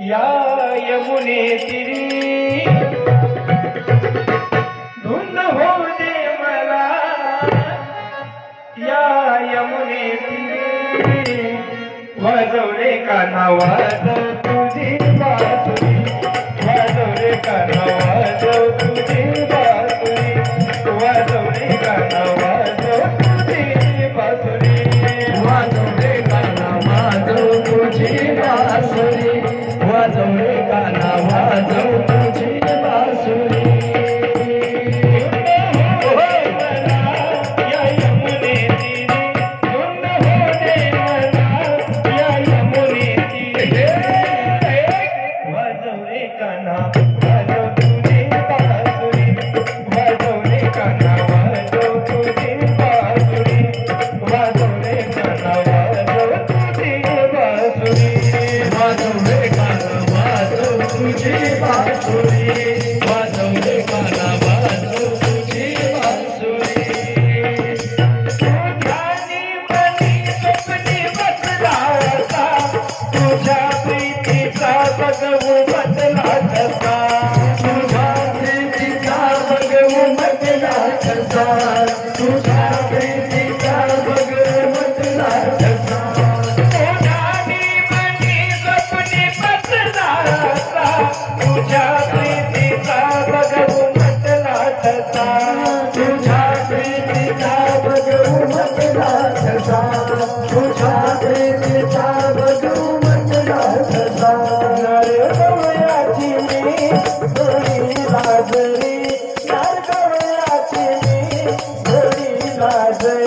या यमुने तिरी धुंद हो दे मला. या यमुने तिरी वाजवले काना वाजव वाजवले तुझ्या प्रीतीचा बसला होता तुझ्या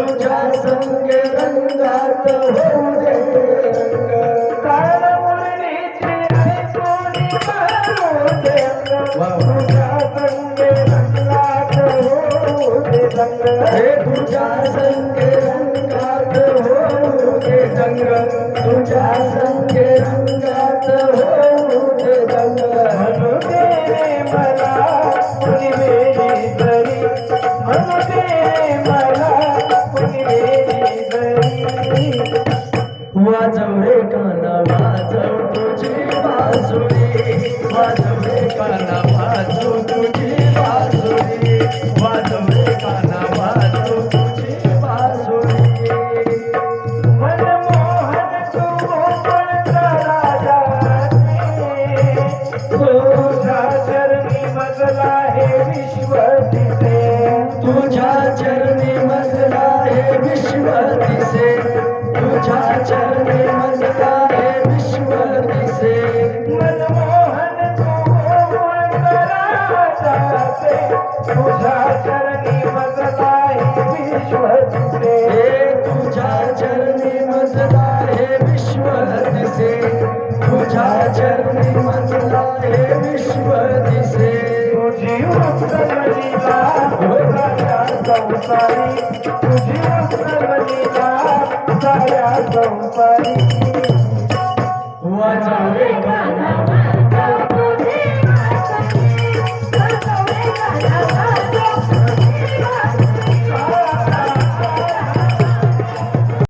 तुझ्या संग रंगात होऊ दे रंग काळ मुरलीचे ऐकून बहरू दे अंग, तुझ्या संग रंगात दे रंग. हे तुझ्या संग रंगात होऊ दे रंग तुझ्या वाजवले कान वाजव तुझी बासुरी वाजवले काना वाजव तुझी बासुरी वाजवले काना वाजव तुझी बासुरी मनमोहन तू गोकुळचा राजा चरणी मजला हे विश्व तिथे तुझ्या चरणी मजला हे विश्व दिसे. तुझ्या चरणी मजला हे विश्व दिसे मनमोहन तू गोकुळचा राजा तुझ्या चरणी मजला हे विश्व तिथे हे तुझ्या चरणी मजला हे विश्व दिसे तुझ्या चरणी मजला हे विश्व दिसे तुझी उत्सवलीला साया संसारी वाचाव्या संपरी वाचाव्या